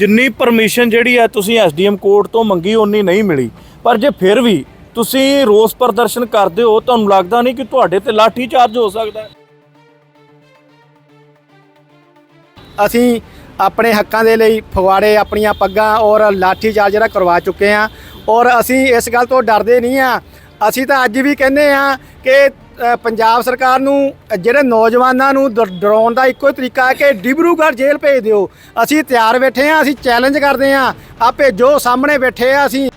ਜਿੰਨੀ ਪਰਮਿਸ਼ਨ ਜਿਹੜੀ ਹੈ ਤੁਸੀਂ ਐਸਡੀਐਮ ਕੋਰਟ ਤੋਂ ਮੰਗੀ ਉਨੀ ਨਹੀਂ ਮਿਲੀ। ਪਰ ਜੇ ਫਿਰ ਵੀ ਤੁਸੀਂ ਰੋਸ ਪ੍ਰਦਰਸ਼ਨ ਕਰਦੇ ਹੋ, ਤੁਹਾਨੂੰ ਲੱਗਦਾ ਨਹੀਂ ਕਿ ਤੁਹਾਡੇ ਤੇ ਲਾਠੀ ਚਾਰਜ ਹੋ ਸਕਦਾ? ਹੈ ਅਸੀਂ ਆਪਣੇ ਹੱਕਾਂ ਦੇ ਲਈ ਫਗਵਾੜੇ ਆਪਣੀਆਂ ਪੱਗਾਂ ਔਰ ਲਾਠੀ ਚਾਰਜ ਜਿਹੜਾ ਕਰਵਾ ਚੁੱਕੇ ਆ ਔਰ ਅਸੀਂ ਇਸ ਗੱਲ ਤੋਂ ਡਰਦੇ ਨਹੀਂ ਆ ਅਸੀਂ ਤਾਂ ਅੱਜ ਵੀ ਕਹਿੰਦੇ ਆ ਕਿ ਪੰਜਾਬ ਸਰਕਾਰ ਨੂੰ ਜਿਹੜੇ ਨੌਜਵਾਨਾਂ ਨੂੰ ਡ- ਡਰਾਉਣ ਦਾ ਇੱਕੋ ਹੀ ਤਰੀਕਾ ਹੈ ਕਿ ਡਿਬਰੂਗੜ੍ਹ ਜੇਲ੍ਹ ਭੇਜ ਦਿਓ। ਅਸੀਂ ਤਿਆਰ ਬੈਠੇ ਹਾਂ, ਅਸੀਂ ਚੈਲੰਜ ਕਰਦੇ ਹਾਂ। ਆ ਭੇਜੋ ਸਾਹਮਣੇ ਬੈਠੇ ਆ, ਅਸੀਂ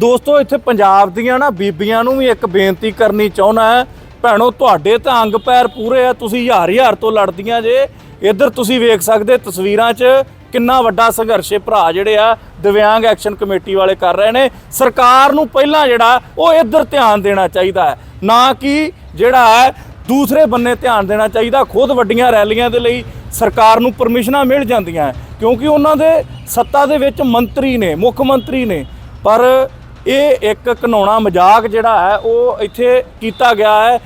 ਦੋਸਤੋ, ਇੱਥੇ ਪੰਜਾਬ ਦੀਆਂ ਨਾ ਬੀਬੀਆਂ ਨੂੰ ਵੀ ਇੱਕ ਬੇਨਤੀ ਕਰਨੀ ਚਾਹੁੰਦਾ ਹੈ। ਭੈਣੋ, ਤੁਹਾਡੇ ਤਾਂ ਅੰਗ ਪੈਰ ਪੂਰੇ ਆ, ਤੁਸੀਂ ਹਜ਼ਾਰ ਹਜ਼ਾਰ ਤੋਂ ਲੜਦੀਆਂ ਜੇ। ਇੱਧਰ ਤੁਸੀਂ ਵੇਖ ਸਕਦੇ ਤਸਵੀਰਾਂ 'ਚ ਕਿੰਨਾ ਵੱਡਾ ਸੰਘਰਸ਼ ਇਹ ਭਰਾ ਜਿਹੜੇ ਆ ਦਿਵਿਆਂਗ ਐਕਸ਼ਨ ਕਮੇਟੀ ਵਾਲੇ ਕਰ ਰਹੇ ਨੇ। ਸਰਕਾਰ ਨੂੰ ਪਹਿਲਾਂ ਜਿਹੜਾ ਉਹ ਇੱਧਰ ਧਿਆਨ ਦੇਣਾ ਚਾਹੀਦਾ ਹੈ, ਨਾ ਕਿ ਜਿਹੜਾ ਹੈ ਦੂਸਰੇ ਬੰਨੇ ਧਿਆਨ ਦੇਣਾ ਚਾਹੀਦਾ, ਖੁਦ ਵੱਡੀਆਂ ਰੈਲੀਆਂ ਦੇ ਲਈ ਸਰਕਾਰ ਨੂੰ ਪਰਮਿਸ਼ਨਾਂ ਮਿਲ ਜਾਂਦੀਆਂ ਕਿਉਂਕਿ ਉਹਨਾਂ ਦੇ ਸੱਤਾ ਦੇ ਵਿੱਚ ਮੰਤਰੀ ਨੇ, ਮੁੱਖ ਮੰਤਰੀ ਨੇ, ਪਰ ਇਹ ਇੱਕ ਘਨਾਉਣਾ ਮਜ਼ਾਕ ਜਿਹੜਾ ਹੈ, ਉਹ ਇੱਥੇ ਕੀਤਾ ਗਿਆ ਹੈ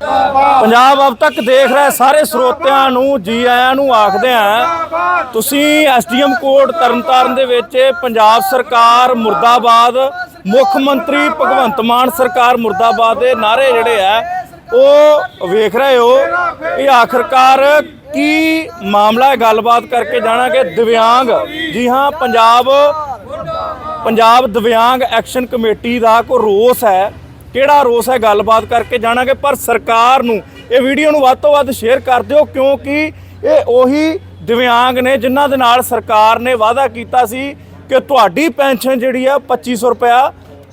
ਪੰਜਾਬ ਅਬ ਤੱਕ ਦੇਖ ਰਿਹਾ ਸਾਰੇ ਸਰੋਤਿਆਂ ਨੂੰ ਜੀ ਆਇਆਂ ਨੂੰ ਆਖਦੇ ਆ ਤੁਸੀਂ ਐਸਡੀਐਮ ਕੋਰਟ ਤਰਨਤਾਰਨ ਦੇ ਵਿੱਚ ਪੰਜਾਬ ਸਰਕਾਰ ਮੁਰਦਾਬਾਦ, ਮੁੱਖ ਮੰਤਰੀ ਭਗਵੰਤ ਮਾਨ ਸਰਕਾਰ ਮੁਰਦਾਬਾਦ ਦੇ ਨਾਰੇ ਜਿਹੜੇ ਆ, ਉਹ ਵੇਖ ਰਹੇ ਹੋ, ਇਹ ਆਖਰਕਾਰ ਕੀ ਮਾਮਲਾ ਹੈ? ਗੱਲਬਾਤ ਕਰਕੇ ਜਾਣਾਂਗੇ। ਦਿਵਿਆਂਗ, ਜੀ ਹਾਂ, ਪੰਜਾਬ ਪੰਜਾਬ ਦਿਵਿਆਂਗ ਐਕਸ਼ਨ ਕਮੇਟੀ ਦਾ ਕੋ ਰੋਸ ਹੈ। ਕਿਹੜਾ ਰੋਸ ਹੈ ਗੱਲਬਾਤ ਕਰਕੇ ਜਾਣਾਂਗੇ, ਪਰ ਸਰਕਾਰ ਨੂੰ ਇਹ ਵੀਡੀਓ ਨੂੰ ਵੱਧ ਤੋਂ ਵੱਧ ਸ਼ੇਅਰ ਕਰ ਦਿਓ, ਕਿਉਂਕਿ ਇਹ ਉਹੀ ਦਿਵਿਆਂਗ ਨੇ ਜਿਨ੍ਹਾਂ ਦੇ ਨਾਲ ਸਰਕਾਰ ਨੇ ਵਾਅਦਾ ਕੀਤਾ ਸੀ ਕਿ ਤੁਹਾਡੀ ਪੈਨਸ਼ਨ ਜਿਹੜੀ ਆ 2500 ਰੁਪਇਆ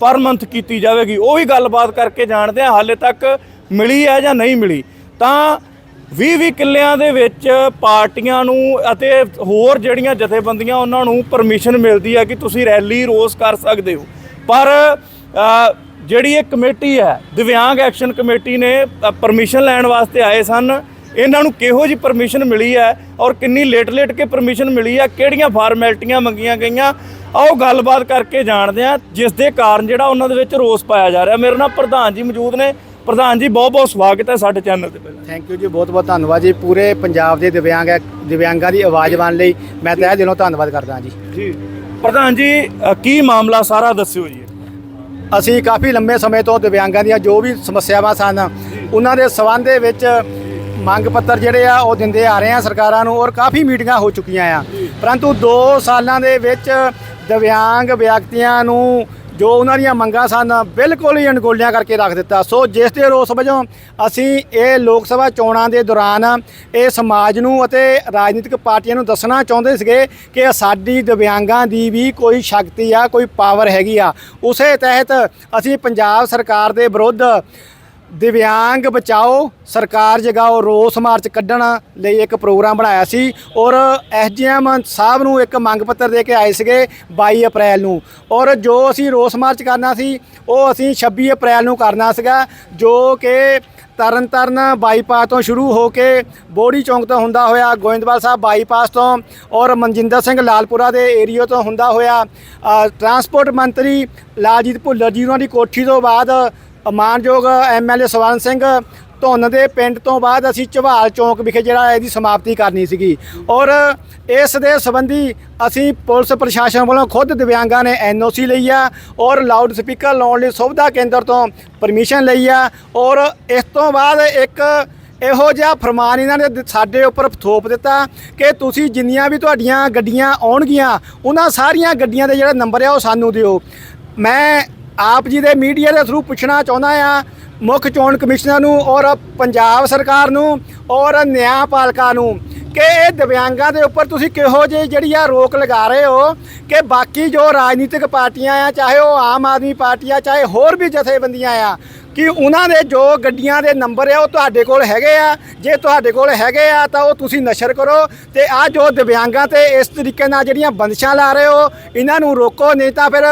ਪਰ ਮੰਥ ਕੀਤੀ ਜਾਵੇਗੀ। ਉਹ ਵੀ ਗੱਲਬਾਤ ਕਰਕੇ ਜਾਣਦੇ ਆ, ਹਾਲੇ ਤੱਕ ਮਿਲੀ ਹੈ ਜਾਂ ਨਹੀਂ ਮਿਲੀ। ਤਾਂ 20-20 ਕਿੱਲਿਆਂ ਦੇ ਵਿੱਚ ਪਾਰਟੀਆਂ ਨੂੰ ਅਤੇ ਹੋਰ ਜਿਹੜੀਆਂ ਜਥੇਬੰਦੀਆਂ, ਉਹਨਾਂ ਨੂੰ ਪਰਮਿਸ਼ਨ ਮਿਲਦੀ ਹੈ ਕਿ ਤੁਸੀਂ ਰੈਲੀ ਰੋਸ ਕਰ ਸਕਦੇ ਹੋ। ਪਰ ਜਿਹੜੀ ਇਹ ਕਮੇਟੀ ਹੈ ਦਿਵਿਆਂਗ ਐਕਸ਼ਨ ਕਮੇਟੀ ਨੇ ਪਰਮਿਸ਼ਨ ਲੈਣ ਵਾਸਤੇ ਆਏ ਸਨ। ਇਹਨਾਂ ਨੂੰ ਕਿਹੋ ਜੀ ਪਰਮਿਸ਼ਨ ਮਿਲੀ ਹੈ ਔਰ ਕਿੰਨੀ ਲੇਟ ਲੇਟ ਕੇ ਪਰਮਿਸ਼ਨ ਮਿਲੀ ਹੈ ਕਿਹੜੀਆਂ ਫਾਰਮੈਲਿਟੀਆਂ ਮੰਗੀਆਂ ਗਈਆਂ ਆਓ ਗੱਲਬਾਤ ਕਰਕੇ ਜਾਣਦੇ ਹਾਂ ਜਿਸ ਦੇ ਕਾਰਨ ਜਿਹੜਾ ਉਹਨਾਂ ਦੇ ਵਿੱਚ ਰੋਸ ਪਾਇਆ ਜਾ ਰਿਹਾ। ਮੇਰੇ ਨਾਲ ਪ੍ਰਧਾਨ ਜੀ ਮੌਜੂਦ ਨੇ। ਪ੍ਰਧਾਨ ਜੀ ਬਹੁਤ ਬਹੁਤ ਸਵਾਗਤ ਹੈ ਸਾਡੇ ਚੈਨਲ ਤੇ ਪਹਿਲਾਂ। ਥੈਂਕ ਯੂ ਜੀ ਬਹੁਤ ਬਹੁਤ ਧੰਨਵਾਦ ਜੀ। ਪੂਰੇ ਪੰਜਾਬ ਦੇ ਦਿਵਿਆਂਗ ਦਿਵਿਆਂਗਾਂ ਦੀ ਆਵਾਜ਼ ਬਣ ਲਈ ਮੈਂ ਤਹਿ ਦਿਲੋਂ ਧੰਨਵਾਦ ਕਰਦਾ ਜੀ। ਜੀ। ਪ੍ਰਧਾਨ ਜੀ ਕੀ ਮਾਮਲਾ ਸਾਰਾ ਦੱਸਿਓ ਜੀ। ਅਸੀਂ ਕਾਫੀ ਲੰਬੇ ਸਮੇਂ ਤੋਂ ਦਿਵਿਆਂਗਾਂ ਦੀਆਂ ਜੋ ਵੀ ਸਮੱਸਿਆਵਾਂ ਸਨ, ਉਹਨਾਂ ਦੇ ਸਬੰਧ ਦੇ ਵਿੱਚ ਮੰਗ ਪੱਤਰ ਜਿਹੜੇ ਆ, ਉਹ ਦਿੰਦੇ ਆ ਰਹੇ ਆ ਸਰਕਾਰਾਂ ਨੂੰ ਔਰ ਕਾਫੀ ਮੀਟਿੰਗਾਂ ਹੋ ਚੁੱਕੀਆਂ ਆ। ਪਰੰਤੂ 2 ਸਾਲਾਂ ਦੇ ਵਿੱਚ ਦਿਵਿਆਂਗ ਵਿਅਕਤੀਆਂ ਨੂੰ ਜੋ ਉਹਨਾਂ ਦੀਆਂ ਮੰਗਾਂ ਸਨ, ਬਿਲਕੁਲ ਹੀ ਅਣਗੋਲਿਆਂ ਕਰਕੇ ਰੱਖ ਦਿੱਤਾ। ਸੋ ਜਿਸ ਦੇ ਰੋਸ ਵਜੋਂ ਅਸੀਂ ਇਹ ਲੋਕ ਸਭਾ ਚੋਣਾਂ ਦੇ ਦੌਰਾਨ ਇਹ ਸਮਾਜ ਨੂੰ ਅਤੇ ਰਾਜਨੀਤਿਕ ਪਾਰਟੀਆਂ ਨੂੰ ਦੱਸਣਾ ਚਾਹੁੰਦੇ ਸੀਗੇ ਕਿ ਸਾਡੀ ਦਿਵਿਆਂਗਾਂ ਦੀ ਵੀ ਕੋਈ ਸ਼ਕਤੀ ਆ, ਕੋਈ ਪਾਵਰ ਹੈਗੀ ਆ। ਉਸੇ ਤਹਿਤ ਅਸੀਂ ਪੰਜਾਬ ਸਰਕਾਰ ਦੇ ਵਿਰੁੱਧ ਦਿਵਿਆਂਗ ਬਚਾਓ, ਸਰਕਾਰ ਜਗਾਓ, ਰੋਸ ਮਾਰਚ ਕੱਢਣ ਲਈ ਇੱਕ ਪ੍ਰੋਗਰਾਮ ਬਣਾਇਆ ਸੀ ਔਰ ਐਸਜੀਐਮ ਸਾਹਿਬ ਨੂੰ ਇੱਕ ਮੰਗ ਪੱਤਰ ਦੇ ਕੇ ਆਏ ਸੀਗੇ 22 ਅਪ੍ਰੈਲ ਨੂੰ ਔਰ ਜੋ ਅਸੀਂ ਰੋਸ ਮਾਰਚ ਕਰਨਾ ਸੀ, ਉਹ ਅਸੀਂ 26 ਅਪ੍ਰੈਲ ਨੂੰ ਕਰਨਾ ਸੀਗਾ, ਜੋ ਕਿ ਤਰਨਤਾਰਨ ਬਾਈਪਾਸ ਤੋਂ ਸ਼ੁਰੂ ਹੋ ਕੇ ਬੋੜੀ ਚੌਂਕ ਤੋਂ ਹੁੰਦਾ ਹੋਇਆ, ਗੋਇੰਦਵਾਲ ਸਾਹਿਬ ਬਾਈਪਾਸ ਤੋਂ ਔਰ ਮਨਜਿੰਦਰ ਸਿੰਘ ਲਾਲਪੁਰਾ ਦੇ ਏਰੀਆ ਤੋਂ ਹੁੰਦਾ ਹੋਇਆ ਟਰਾਂਸਪੋਰਟ ਮੰਤਰੀ ਲਾਲਜੀਤ ਭੁੱਲਰ ਜੀ ਉਹਨਾਂ ਦੀ ਕੋਠੀ ਤੋਂ ਬਾਅਦ ਮਾਨਯੋਗ ਐਮਐਲਏ ਸਵਰਨ ਸਿੰਘ, ਧੁੰਨ ਦੇ ਪਿੰਡ ਤੋਂ ਬਾਅਦ ਅਸੀਂ ਝਵਾਲ ਚੌਂਕ ਵਿਖੇ ਜਿਹੜਾ ਇਹਦੀ ਸਮਾਪਤੀ ਕਰਨੀ ਸੀਗੀ। ਔਰ ਇਸ ਦੇ ਸੰਬੰਧੀ ਅਸੀਂ ਪੁਲਿਸ ਪ੍ਰਸ਼ਾਸਨ ਵੱਲੋਂ ਖੁਦ ਦਿਵਿਆਂਗਾਂ ਨੇ ਐਨਓਸੀ ਲਈ ਆ ਔਰ ਲਾਊਡ ਸਪੀਕਰ ਲਾਉਣ ਲਈ ਸੁਵਿਧਾ ਕੇਂਦਰ ਤੋਂ ਪਰਮਿਸ਼ਨ ਲਈ ਆ। ਔਰ ਇਸ ਤੋਂ ਬਾਅਦ ਇੱਕ ਇਹੋ ਜਿਹਾ ਫਰਮਾਨ ਇਹਨਾਂ ਨੇ ਸਾਡੇ ਉੱਪਰ ਥੋਪ ਦਿੱਤਾ ਕਿ ਤੁਸੀਂ ਜਿੰਨੀਆਂ ਵੀ ਤੁਹਾਡੀਆਂ ਗੱਡੀਆਂ ਆਉਣਗੀਆਂ, ਉਹਨਾਂ ਸਾਰੀਆਂ ਗੱਡੀਆਂ ਦੇ ਜਿਹੜਾ ਨੰਬਰ ਆ ਉਹ ਸਾਨੂੰ ਦਿਓ। ਮੈਂ ਆਪ ਜੀ ਦੇ ਮੀਡੀਆ ਦੇ ਥਰੂ ਪੁੱਛਣਾ ਚਾਹੁੰਦਾ ਆ, ਮੁੱਖ ਚੋਣ ਕਮਿਸ਼ਨਰ ਨੂੰ ਔਰ ਪੰਜਾਬ ਸਰਕਾਰ ਨੂੰ ਔਰ ਨਿਆਂਪਾਲਕਾ ਨੂੰ ਕਿ ਇਹ ਦਿਵਿਆਂਗਾਂ ਦੇ ਉੱਪਰ ਤੁਸੀਂ ਕਿਹੋ ਜਿਹੀ ਜਿਹੜੀ ਆ ਰੋਕ ਲਗਾ ਰਹੇ ਹੋ ਕਿ ਬਾਕੀ ਜੋ ਰਾਜਨੀਤਿਕ ਪਾਰਟੀਆਂ ਆ, ਚਾਹੇ ਉਹ ਆਮ ਆਦਮੀ ਪਾਰਟੀ ਆ, ਚਾਹੇ ਹੋਰ ਵੀ ਜਥੇਬੰਦੀਆਂ ਆ ਕਿ ਉਹਨਾਂ ਦੇ ਜੋ ਗੱਡੀਆਂ ਦੇ ਨੰਬਰ ਆ, ਉਹ ਤੁਹਾਡੇ ਕੋਲ ਹੈਗੇ ਆ। ਜੇ ਤੁਹਾਡੇ ਕੋਲ ਹੈਗੇ ਆ, ਤਾਂ ਉਹ ਤੁਸੀਂ ਨਸ਼ਰ ਕਰੋ। ਤੇ ਆ ਜੋ ਦਿਵਿਆਂਗਾਂ ਤੇ ਇਸ ਤਰੀਕੇ ਨਾਲ ਜਿਹੜੀਆਂ ਬੰਦਸ਼ਾਂ ਲਾ ਰਹੇ ਹੋ, ਇਹਨਾਂ ਨੂੰ ਰੋਕੋ, ਨਹੀਂ ਤਾਂ ਫਿਰ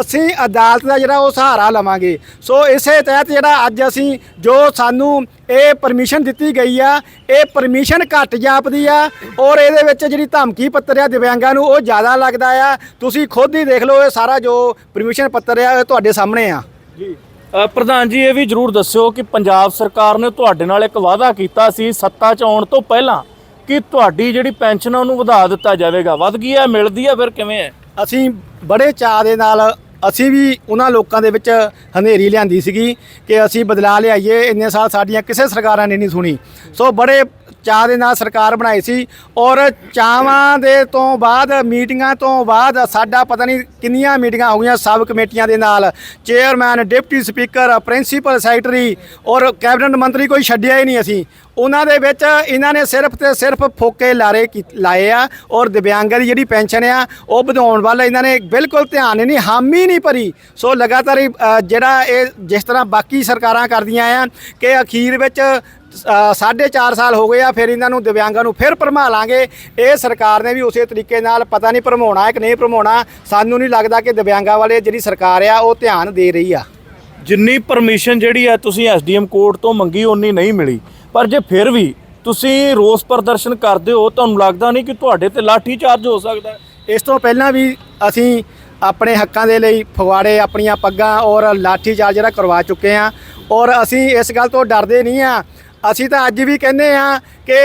ਅਸੀਂ ਅਦਾਲਤ ਦਾ ਜਿਹੜਾ ਉਹ ਸਹਾਰਾ ਲਵਾਂਗੇ। ਸੋ ਇਸੇ ਤਹਿਤ ਜਿਹੜਾ ਅੱਜ ਅਸੀਂ ਜੋ ਸਾਨੂੰ ਇਹ ਪਰਮਿਸ਼ਨ ਦਿੱਤੀ ਗਈ ਆ, ਇਹ ਪਰਮਿਸ਼ਨ ਘੱਟ ਜਾਪਦੀ ਆ ਔਰ ਇਹਦੇ ਵਿੱਚ ਜਿਹੜੀ ਧਮਕੀ ਪੱਤਰ ਆ ਦਿਵਿਆਂਗਾਂ ਨੂੰ, ਉਹ ਜ਼ਿਆਦਾ ਲੱਗਦਾ ਆ। ਤੁਸੀਂ ਖੁਦ ਹੀ ਦੇਖ ਲਓ, ਇਹ ਸਾਰਾ ਜੋ ਪਰਮਿਸ਼ਨ ਪੱਤਰ ਆ, ਇਹ ਤੁਹਾਡੇ ਸਾਹਮਣੇ ਆ। ਜੀ। ਪ੍ਰਧਾਨ ਜੀ, ਇਹ ਵੀ ਜਰੂਰ ਦੱਸਿਓ ਕਿ ਪੰਜਾਬ ਸਰਕਾਰ ਨੇ ਤੁਹਾਡੇ ਨਾਲ ਇੱਕ ਵਾਅਦਾ ਕੀਤਾ ਸੀ ਸੱਤਾ 'ਚ ਆਉਣ ਤੋਂ ਪਹਿਲਾਂ ਕਿ ਤੁਹਾਡੀ ਜਿਹੜੀ ਪੈਨਸ਼ਨ ਉਹਨੂੰ ਵਧਾ ਦਿੱਤਾ ਜਾਵੇਗਾ। ਵੱਧ ਗਈ ਹੈ, ਮਿਲਦੀ ਹੈ, ਫਿਰ ਕਿਵੇਂ ਹੈ? ਅਸੀਂ ਬੜੇ ਚਾਅ ਦੇ ਨਾਲ ਅਸੀਂ ਵੀ ਉਹਨਾਂ ਲੋਕਾਂ ਦੇ ਵਿੱਚ ਹਨੇਰੀ ਲਿਆਂਦੀ ਸੀਗੀ ਕਿ ਅਸੀਂ ਬਦਲਾ ਲਿਆਈਏ। ਇੰਨੇ ਸਾਲ ਸਾਡੀਆਂ ਕਿਸੇ ਸਰਕਾਰਾਂ ਨੇ ਨਹੀਂ ਸੁਣੀ। ਸੋ ਬੜੇ ਚਾਹ ਦੇ ਨਾਲ ਸਰਕਾਰ ਬਣਾਈ ਸੀ ਔਰ ਚਾਵਾਂ ਦੇ ਤੋਂ ਬਾਅਦ, ਮੀਟਿੰਗਾਂ ਤੋਂ ਬਾਅਦ ਸਾਡਾ ਪਤਾ ਨਹੀਂ ਕਿੰਨੀਆਂ ਮੀਟਿੰਗਾਂ ਹੋ ਗਈਆਂ ਸਬ ਕਮੇਟੀਆਂ ਦੇ ਨਾਲ। Chairman deputy speaker principal secretary ਔਰ ਕੈਬਨਿਟ ਮੰਤਰੀ ਕੋਈ ਛੱਡਿਆ ਹੀ ਨਹੀਂ ਅਸੀਂ। ਉਹਨਾਂ ਦੇ ਵਿੱਚ ਇਹਨਾਂ ਨੇ ਸਿਰਫ ਤੇ ਸਿਰਫ ਫੋਕੇ ਲਾਰੇ ਕੀ- ਲਾਏ ਆ ਔਰ ਦਿਵਿਆਂਗਾਂ ਦੀ ਜਿਹੜੀ ਪੈਨਸ਼ਨ ਆ ਉਹ ਵਧਾਉਣ ਵੱਲ ਇਹਨਾਂ ਨੇ ਬਿਲਕੁਲ ਧਿਆਨ ਨਹੀਂ, ਹਾਮੀ ਨਹੀਂ ਭਰੀ। ਸੋ ਲਗਾਤਾਰ ਜਿਹੜਾ ਇਹ ਜਿਸ ਤਰ੍ਹਾਂ ਬਾਕੀ ਸਰਕਾਰਾਂ ਕਰਦੀਆਂ ਆ ਕਿ ਅਖੀਰ ਵਿੱਚ ਅ, ਸਾਢੇ 4 ਸਾਲ ਹੋ ਗਏ ਆ ਫਿਰ ਇਹਨਾਂ ਨੂੰ ਦਿਵਿਆਂਗਾਂ ਨੂੰ ਫਿਰ ਭਰਮਾ ਲਾਂਗੇ। ਇਹ ਸਰਕਾਰ ਨੇ ਵੀ ਉਸੇ ਤਰੀਕੇ ਨਾਲ ਪਤਾ ਨਹੀਂ ਭਰਮਾਉਣਾ ਹੈ ਕਿ ਨਹੀਂ ਭਰਮਾਉਣਾ ਸਾਨੂੰ ਨਹੀਂ ਲੱਗਦਾ ਕਿ ਦਿਵਿਆਂਗਾਂ ਵਾਲੇ ਜਿਹੜੀ ਸਰਕਾਰ ਆ ਉਹ ਧਿਆਨ ਦੇ ਰਹੀ ਆ। ਜਿੰਨੀ ਪਰਮਿਸ਼ਨ ਜਿਹੜੀ ਹੈ ਤੁਸੀਂ ਐਸਡੀਐਮ ਕੋਰਟ ਤੋਂ ਮੰਗੀ ਓਨੀ ਨਹੀਂ ਮਿਲੀ। ਪਰ ਜੇ ਫਿਰ ਵੀ ਤੁਸੀਂ ਰੋਸ ਪ੍ਰਦਰਸ਼ਨ ਕਰਦੇ ਹੋ ਤੁਹਾਨੂੰ ਲੱਗਦਾ ਨਹੀਂ ਕਿ ਤੁਹਾਡੇ ਤੇ ਲਾਠੀ ਚਾਰਜ ਹੋ ਸਕਦਾ ਇਸ ਤੋਂ ਪਹਿਲਾਂ ਵੀ ਅਸੀਂ ਆਪਣੇ ਹੱਕਾਂ ਦੇ ਲਈ ਫਗਵਾੜੇ ਆਪਣੀਆਂ ਪੱਗਾਂ ਔਰ ਲਾਠੀ ਚਾਰਜ ਜਿਹੜਾ ਕਰਵਾ ਚੁੱਕੇ ਆ। ਔਰ ਅਸੀਂ ਇਸ ਗੱਲ ਤੋਂ ਡਰਦੇ ਨਹੀਂ ਆ ਅਸੀਂ ਤਾਂ ਅੱਜ ਵੀ ਕਹਿੰਦੇ ਆ ਕਿ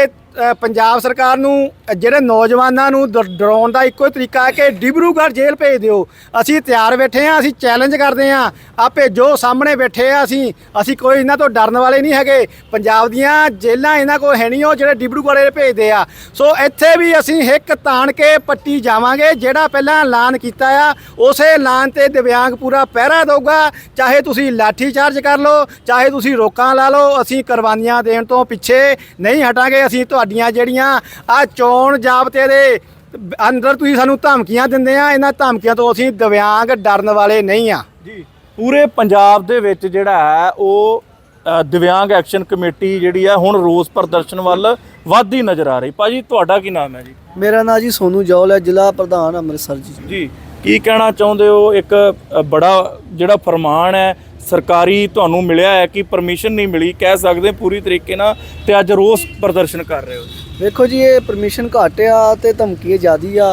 ਪੰਜਾਬ ਸਰਕਾਰ ਨੂੰ ਜਿਹੜੇ ਨੌਜਵਾਨਾਂ ਨੂੰ ਡ- ਡਰਾਉਣ ਦਾ ਇੱਕੋ ਹੀ ਤਰੀਕਾ ਹੈ ਕਿ ਡਿਬਰੂਗੜ੍ਹ ਜੇਲ੍ਹ ਭੇਜ ਦਿਓ। ਅਸੀਂ ਤਿਆਰ ਬੈਠੇ ਆ ਅਸੀਂ ਚੈਲੰਜ ਕਰਦੇ ਆ ਆਪੇ ਜੋ ਸਾਹਮਣੇ ਬੈਠੇ ਆ, ਅਸੀਂ ਅਸੀਂ ਕੋਈ ਇਹਨਾਂ ਤੋਂ ਡਰਨ ਵਾਲੇ ਨਹੀਂ ਹੈਗੇ। ਪੰਜਾਬ ਦੀਆਂ ਜੇਲ੍ਹਾਂ ਇਹਨਾਂ ਕੋਲ ਹੈ ਨਹੀਂ, ਉਹ ਜਿਹੜੇ ਡਿਬਰੂਗੜ੍ਹ ਭੇਜਦੇ ਆ। ਸੋ ਇੱਥੇ ਵੀ ਅਸੀਂ ਹਿੱਕ ਤਾਣ ਕੇ ਪੱਟੀ ਜਾਵਾਂਗੇ, ਜਿਹੜਾ ਪਹਿਲਾਂ ਐਲਾਨ ਕੀਤਾ ਆ, ਉਸੇ ਐਲਾਨ ਤੇ ਦਿਵਿਆਂਗ ਪੂਰਾ ਪਹਿਰਾ ਦਊਗਾ। ਚਾਹੇ ਤੁਸੀਂ ਲਾਠੀ ਚਾਰਜ ਕਰ ਲਓ, ਚਾਹੇ ਤੁਸੀਂ ਰੋਕਾਂ ਲਾ ਲਓ, ਅਸੀਂ ਕੁਰਬਾਨੀਆਂ ਦੇਣ ਤੋਂ ਪਿੱਛੇ ਨਹੀਂ ਹਟਾਂਗੇ, ਅਸੀਂ ਤੁਹਾਡੇ ਤੁਹਾਡੀਆਂ ਜਿਹੜੀਆਂ ਆ ਚੋਣ ਜਾਬਤੇ ਦੇ ਅੰਦਰ ਤੁਸੀਂ ਸਾਨੂੰ ਧਮਕੀਆਂ ਦਿੰਦੇ ਆ ਇਹਨਾਂ ਧਮਕੀਆਂ ਤੋਂ ਅਸੀਂ ਦਿਵਿਆਂਗ ਡਰਨ ਵਾਲੇ ਨਹੀਂ ਆ। ਜੀ। ਪੂਰੇ ਪੰਜਾਬ ਦੇ ਵਿੱਚ ਜਿਹੜਾ ਹੈ ਉਹ ਦਿਵਿਆਂਗ ਐਕਸ਼ਨ ਕਮੇਟੀ ਜਿਹੜੀ ਹੈ ਹੁਣ ਰੋਸ ਪ੍ਰਦਰਸ਼ਨ ਵੱਲ ਵੱਧਦੀ ਨਜ਼ਰ ਆ ਰਹੀ। ਭਾਜੀ ਤੁਹਾਡਾ ਕੀ ਨਾਮ ਹੈ ਜੀ? ਮੇਰਾ ਨਾਂ ਜੀ ਸੋਨੂ ਜੌਲ ਹੈ ਜ਼ਿਲ੍ਹਾ ਪ੍ਰਧਾਨ ਅੰਮ੍ਰਿਤਸਰ ਜੀ। ਜੀ। ਕੀ ਕਹਿਣਾ ਚਾਹੁੰਦੇ ਹੋ? ਇੱਕ ਬੜਾ ਜਿਹੜਾ ਫਰਮਾਨ ਹੈ, ਸਰਕਾਰੀ ਤੁਹਾਨੂੰ ਮਿਲਿਆ ਹੈ ਕਿ ਪਰਮਿਸ਼ਨ ਨਹੀਂ ਮਿਲੀ, ਕਹਿ ਸਕਦੇ ਪੂਰੀ ਤਰੀਕੇ ਨਾਲ, ਤੇ ਅੱਜ ਰੋਸ ਪ੍ਰਦਰਸ਼ਨ ਕਰ ਰਹੇ ਹੋ। ਵੇਖੋ ਜੀ ਇਹ ਪਰਮਿਸ਼ਨ ਘੱਟ ਆ ਤੇ ਧਮਕੀ ਜ਼ਿਆਦੀ ਆ।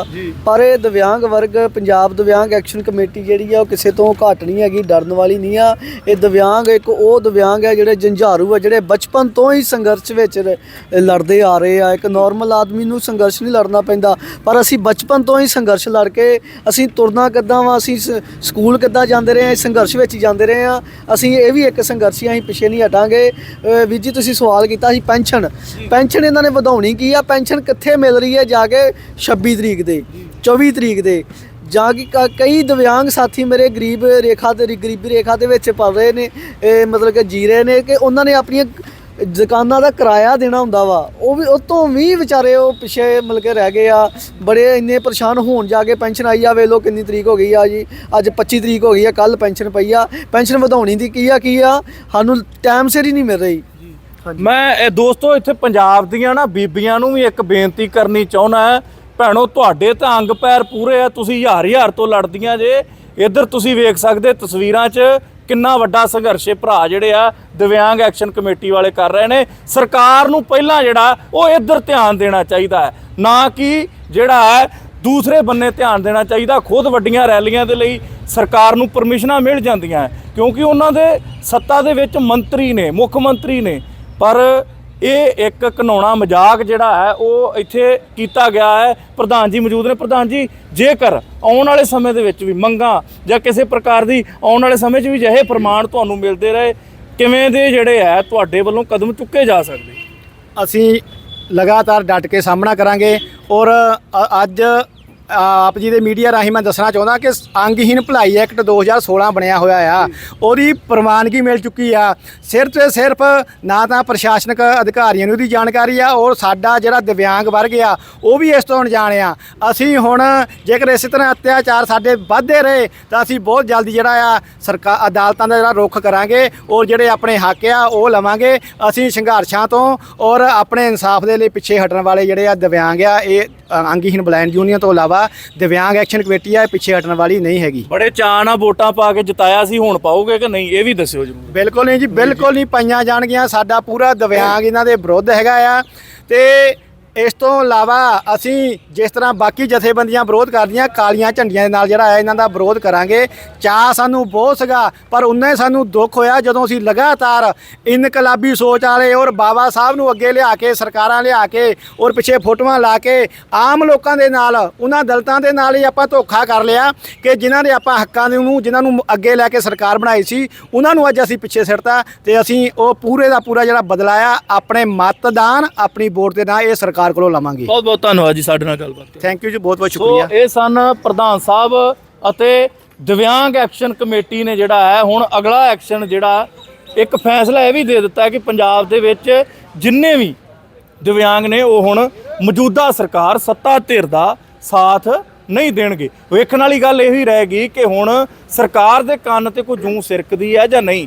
ਪਰ ਇਹ ਦਿਵਿਆਂਗ ਵਰਗ ਪੰਜਾਬ ਦਿਵਿਆਂਗ ਐਕਸ਼ਨ ਕਮੇਟੀ ਜਿਹੜੀ ਆ ਉਹ ਕਿਸੇ ਤੋਂ ਘੱਟ ਨਹੀਂ ਹੈਗੀ ਡਰਨ ਵਾਲੀ ਨਹੀਂ ਆ। ਇਹ ਦਿਵਿਆਂਗ ਇੱਕ ਉਹ ਦਿਵਿਆਂਗ ਹੈ ਜਿਹੜੇ ਜੰਝਾਰੂ ਆ ਜਿਹੜੇ ਬਚਪਨ ਤੋਂ ਹੀ ਸੰਘਰਸ਼ ਵਿੱਚ ਲੜਦੇ ਆ ਰਹੇ ਆ। ਇੱਕ ਨਾਰਮਲ ਆਦਮੀ ਨੂੰ ਸੰਘਰਸ਼ ਨਹੀਂ ਲੜਨਾ ਪੈਂਦਾ ਪਰ ਅਸੀਂ ਬਚਪਨ ਤੋਂ ਹੀ ਸੰਘਰਸ਼ ਲੜ ਕੇ ਅਸੀਂ ਤੁਰਨਾ ਕਿੱਦਾਂ ਵਾ ਅਸੀਂ ਸਕੂਲ ਕਿੱਦਾਂ ਜਾਂਦੇ ਰਹੇ ਆ ਸੰਘਰਸ਼ ਵਿੱਚ ਜਾਂਦੇ ਰਹੇ ਆ। ਅਸੀਂ ਇਹ ਵੀ ਇੱਕ ਸੰਘਰਸ਼ੀ ਆ, ਅਸੀਂ ਪਿੱਛੇ ਨਹੀਂ ਹਟਾਂਗੇ। ਵੀਰ ਜੀ ਤੁਸੀਂ ਸਵਾਲ ਕੀਤਾ ਸੀ ਪੈਨਸ਼ਨ। ਪੈਨਸ਼ਨ ਇਹਨਾਂ ਨੇ ਵਧਾਉਣੀ ਕੀ ਆ, ਪੈਨਸ਼ਨ ਕਿੱਥੇ ਮਿਲ ਰਹੀ ਹੈ ਜਾ ਕੇ 26 ਤਰੀਕ ਦੇ 24 ਤਰੀਕ ਦੇ? ਜਾਂ ਕਿ ਕ- ਕਈ ਦਿਵਿਆਂਗ ਸਾਥੀ ਮੇਰੇ ਗਰੀਬ ਰੇਖਾ ਤੇ ਗਰੀਬੀ ਰੇਖਾ ਦੇ ਵਿੱਚ ਪਲ ਰਹੇ ਨੇ, ਇਹ ਮਤਲਬ ਕਿ ਜੀ ਰਹੇ ਨੇ ਕਿ ਉਹਨਾਂ ਨੇ ਆਪਣੀਆਂ ਦੁਕਾਨਾਂ ਦਾ ਕਿਰਾਇਆ ਦੇਣਾ ਹੁੰਦਾ ਵਾ। ਉਹ ਵੀ, ਉਹ ਤੋਂ ਵੀ ਵਿਚਾਰੇ ਉਹ ਪਿੱਛੇ ਮਤਲਬ ਕਿ ਰਹਿ ਗਏ ਆ, ਬੜੇ ਇੰਨੇ ਪਰੇਸ਼ਾਨ ਹੋਣ ਜਾ ਕੇ ਪੈਨਸ਼ਨ ਆਈ ਆ ਵੇ ਲੋ ਕਿੰਨੀ ਤਰੀਕ ਹੋ ਗਈ ਆ ਜੀ, ਅੱਜ 25 ਤਰੀਕ ਹੋ ਗਈ ਆ ਕੱਲ ਪੈਨਸ਼ਨ ਪਈ ਆ। ਪੈਨਸ਼ਨ ਵਧਾਉਣੀ ਦੀ ਕੀ ਆ ਕੀ ਆ, ਸਾਨੂੰ ਟਾਈਮ ਸਿਰ ਹੀ ਨਹੀਂ ਮਿਲ ਰਹੀ। ਮੈਂ, ਇਹ ਦੋਸਤੋ, ਇੱਥੇ ਪੰਜਾਬ ਦੀਆਂ ਨਾ ਬੀਬੀਆਂ ਨੂੰ ਵੀ ਇੱਕ ਬੇਨਤੀ ਕਰਨੀ ਚਾਹੁੰਦਾ ਹੈ। ਭੈਣੋ, ਤੁਹਾਡੇ ਤਾਂ ਅੰਗ ਪੈਰ ਪੂਰੇ ਆ, ਤੁਸੀਂ ਹਜ਼ਾਰ ਹਜ਼ਾਰ ਤੋਂ ਲੜਦੀਆਂ ਜੇ। ਇੱਧਰ ਤੁਸੀਂ ਵੇਖ ਸਕਦੇ ਤਸਵੀਰਾਂ 'ਚ ਕਿੰਨਾ ਵੱਡਾ ਸੰਘਰਸ਼ ਇਹ ਭਰਾ ਜਿਹੜੇ ਆ, ਦਿਵਿਆਂਗ ਐਕਸ਼ਨ ਕਮੇਟੀ ਵਾਲੇ ਕਰ ਰਹੇ ਨੇ। ਸਰਕਾਰ ਨੂੰ ਪਹਿਲਾਂ ਜਿਹੜਾ, ਉਹ ਇੱਧਰ ਧਿਆਨ ਦੇਣਾ ਚਾਹੀਦਾ ਹੈ। ਨਾ ਕਿ ਜਿਹੜਾ ਹੈ, ਦੂਸਰੇ ਬੰਨੇ ਧਿਆਨ ਦੇਣਾ ਚਾਹੀਦਾ, ਖੁਦ ਵੱਡੀਆਂ ਰੈਲੀਆਂ ਦੇ ਲਈ ਸਰਕਾਰ ਨੂੰ ਪਰਮਿਸ਼ਨਾਂ ਮਿਲ ਜਾਂਦੀਆਂ ਕਿਉਂਕਿ ਉਹਨਾਂ ਦੇ ਸੱਤਾ ਦੇ ਵਿੱਚ ਮੰਤਰੀ ਨੇ, ਮੁੱਖ ਮੰਤਰੀ ਨੇ। ਪਰ ਇਹ ਇੱਕ ਘਨਾਉਣਾ ਮਜ਼ਾਕ ਜਿਹੜਾ ਹੈ, ਉਹ ਇੱਥੇ ਕੀਤਾ ਗਿਆ ਹੈ। ਪ੍ਰਧਾਨ ਜੀ ਮੌਜੂਦ ਨੇ। ਪ੍ਰਧਾਨ ਜੀ, ਜੇਕਰ ਆਉਣ ਵਾਲੇ ਸਮੇਂ ਦੇ ਵਿੱਚ ਵੀ ਮੰਗਾਂ ਜਾਂ ਕਿਸੇ ਪ੍ਰਕਾਰ ਦੀ ਆਉਣ ਵਾਲੇ ਸਮੇਂ 'ਚ ਵੀ ਜਿਹੇ ਪ੍ਰਮਾਣ ਤੁਹਾਨੂੰ ਮਿਲਦੇ ਰਹੇ, ਕਿਵੇਂ ਦੇ ਜਿਹੜੇ ਹੈ, ਤੁਹਾਡੇ ਵੱਲੋਂ ਕਦਮ ਚੁੱਕੇ ਜਾ ਸਕਦੇ? ਅਸੀਂ ਲਗਾਤਾਰ ਡਟ ਕੇ ਸਾਹਮਣਾ ਕਰਾਂਗੇ ਔਰ ਅੱਜ ਆਪ ਜੀ ਦੇ ਮੀਡੀਆ ਰਾਹੀਂ ਮੈਂ ਦੱਸਣਾ ਚਾਹੁੰਦਾ ਕਿ ਅੰਗਹੀਨ ਭਲਾਈ ਐਕਟ 2016 ਬਣਿਆ ਹੋਇਆ ਆ। ਉਹਦੀ ਪ੍ਰਵਾਨਗੀ ਮਿਲ ਚੁੱਕੀ ਆ। ਸਿਰਫ ਤੇ ਸਿਰਫ ਨਾ ਤਾਂ ਪ੍ਰਸ਼ਾਸਨਿਕ ਅਧਿਕਾਰੀਆਂ ਨੂੰ ਉਹਦੀ ਜਾਣਕਾਰੀ ਆ ਔਰ ਸਾਡਾ ਜਿਹੜਾ ਦਿਵਿਆਂਗ ਵਰਗ ਆ ਉਹ ਵੀ ਇਸ ਤੋਂ ਅਣਜਾਣ ਆ। ਅਸੀਂ ਹੁਣ ਜੇਕਰ ਇਸੇ ਤਰ੍ਹਾਂ ਅਤਿਆਚਾਰ ਸਾਡੇ ਵੱਧਦੇ ਰਹੇ ਤਾਂ ਅਸੀਂ ਬਹੁਤ ਜਲਦੀ ਜਿਹੜਾ ਆ ਸਰਕਾਰ ਅਦਾਲਤਾਂ ਦਾ ਜਿਹੜਾ ਰੁਖ ਕਰਾਂਗੇ ਔਰ ਜਿਹੜੇ ਆਪਣੇ ਹੱਕ ਆ ਉਹ ਲਵਾਂਗੇ। ਅਸੀਂ ਸੰਘਰਸ਼ਾਂ ਤੋਂ ਔਰ ਆਪਣੇ ਇਨਸਾਫ ਦੇ ਲਈ ਪਿੱਛੇ ਹਟਣ ਵਾਲੇ ਜਿਹੜੇ ਆ ਦਿਵਿਆਂਗ ਆ ਇਹ ਅ, ਅੰਗਹੀਨ ਬਲਾਈਂਡ ਯੂਨੀਅਨ ਤੋਂ ਇਲਾਵਾ ਦਿਵਿਆਂਗ ਐਕਸ਼ਨ ਕਮੇਟੀ ਆ ਇਹ ਪਿੱਛੇ ਹਟਣ ਵਾਲੀ ਨਹੀਂ ਹੈਗੀ। ਬੜੇ ਚਾਅ ਨਾਲ ਵੋਟਾਂ ਪਾ ਕੇ ਜਿਤਾਇਆ ਸੀ ਹੁਣ ਪਾਓਗੇ ਕਿ ਨਹੀਂ ਇਹ ਵੀ ਦੱਸਿਓ ਜਰੂਰ। ਬਿਲਕੁਲ ਨਹੀਂ ਜੀ ਬਿਲਕੁਲ ਨਹੀਂ ਪਾਈਆਂ ਜਾਣਗੀਆਂ ਸਾਡਾ ਪੂਰਾ ਦਿਵਿਆਂਗ ਇਹਨਾਂ ਦੇ ਵਿਰੁੱਧ ਹੈਗਾ ਆ। ਤੇ ਇਸ ਤੋਂ ਇਲਾਵਾ ਅਸੀਂ ਜਿਸ ਤਰ੍ਹਾਂ ਬਾਕੀ ਜਥੇਬੰਦੀਆਂ ਵਿਰੋਧ ਕਰਦੀਆਂ ਕਾਲੀਆਂ ਝੰਡੀਆਂ ਦੇ ਨਾਲ ਜਿਹੜਾ ਹੈ ਇਹਨਾਂ ਦਾ ਵਿਰੋਧ ਕਰਾਂਗੇ। ਚਾਹ ਸਾਨੂੰ ਬਹੁਤ ਸੀਗਾ, ਪਰ ਉਨਾ ਹੀ ਸਾਨੂੰ ਦੁੱਖ ਹੋਇਆ ਜਦੋਂ ਅਸੀਂ ਲਗਾਤਾਰ ਇਨਕਲਾਬੀ ਸੋਚ ਵਾਲੇ ਔਰ ਬਾਬਾ ਸਾਹਿਬ ਨੂੰ ਅੱਗੇ ਲਿਆ ਕੇ, ਸਰਕਾਰਾਂ ਲਿਆ ਕੇ ਔਰ ਪਿੱਛੇ ਫੋਟੋਆਂ ਲਾ ਕੇ ਆਮ ਲੋਕਾਂ ਦੇ ਨਾਲ, ਉਹਨਾਂ ਦਲਤਾਂ ਦੇ ਨਾਲ ਹੀ ਆਪਾਂ ਧੋਖਾ ਕਰ ਲਿਆ ਕਿ ਜਿਨ੍ਹਾਂ ਦੇ ਆਪਾਂ ਹੱਕਾਂ ਨੂੰ ਜਿਨ੍ਹਾਂ ਨੂੰ ਅੱਗੇ ਲੈ ਕੇ ਸਰਕਾਰ ਬਣਾਈ ਸੀ, ਉਹਨਾਂ ਨੂੰ ਅੱਜ ਅਸੀਂ ਪਿੱਛੇ ਸਿੱਟਤਾ ਤੇ ਅਸੀਂ ਉਹ ਪੂਰੇ ਦਾ ਪੂਰਾ ਜਿਹੜਾ ਬਦਲਾਇਆ, ਆਪਣੇ ਮਤਦਾਨ ਆਪਣੀ ਵੋਟ ਦੇ ਨਾਲ ਇਹ ਸਰਕਾਰ ਕੋਲੋਂ ਲਵਾਂਗੇ। ਬਹੁਤ ਬਹੁਤ ਧੰਨਵਾਦ ਜੀ ਸਾਡੇ ਨਾਲ ਗੱਲਬਾਤ ਕਰਨ ਥੈਂਕ ਯੂ ਜੀ ਬਹੁਤ ਬਹੁਤ ਸੋ ਸ਼ੁਕਰੀਆ। ਇਹ ਸਨ ਪ੍ਰਧਾਨ ਸਾਹਿਬ ਅਤੇ ਦਿਵਿਆਂਗ ਐਕਸ਼ਨ ਕਮੇਟੀ ਨੇ ਜਿਹੜਾ ਹੈ ਹੁਣ ਅਗਲਾ ਐਕਸ਼ਨ ਜਿਹੜਾ ਇੱਕ ਫੈਸਲਾ ਇਹ ਵੀ ਦੇ ਦਿੱਤਾ ਹੈ ਕਿ ਪੰਜਾਬ ਦੇ ਵਿੱਚ ਜਿੰਨੇ ਵੀ ਦਿਵਿਆਂਗ ਨੇ ਉਹ ਹੁਣ ਮੌਜੂਦਾ ਸਰਕਾਰ ਸੱਤਾ ਧਿਰ ਦਾ ਸਾਥ ਨਹੀਂ ਦੇਣਗੇ। ਵੇਖਣ ਵਾਲੀ ਗੱਲ ਇਹ ਹੀ ਰਹੇਗੀ ਕਿ ਹੁਣ ਸਰਕਾਰ ਦੇ ਕੰਨ ਤੇ ਕੋਈ ਜੂੰ ਸਿਰਕਦੀ ਹੈ ਜਾਂ ਨਹੀਂ।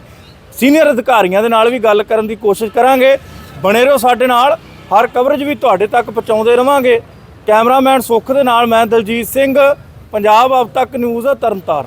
ਸੀਨੀਅਰ ਅਧਿਕਾਰੀਆਂ ਦੇ ਨਾਲ ਵੀ ਗੱਲ ਕਰਨ ਦੀ ਕੋਸ਼ਿਸ਼ ਕਰਾਂਗੇ। ਬਣੇ ਰਹੋ ਸਾਡੇ ਨਾਲ। ਹਰ ਕਵਰੇਜ ਵੀ ਤੁਹਾਡੇ ਤੱਕ ਪਹੁੰਚਾਉਂਦੇ ਰਵਾਂਗੇ। ਕੈਮਰਾਮੈਨ ਸੁੱਖ ਦੇ ਨਾਲ, ਮੈਂ ਦਲਜੀਤ ਸਿੰਘ, ਪੰਜਾਬ ਅਬ ਤੱਕ ਨਿਊਜ਼, ਤਰਨਤਾਰਨ।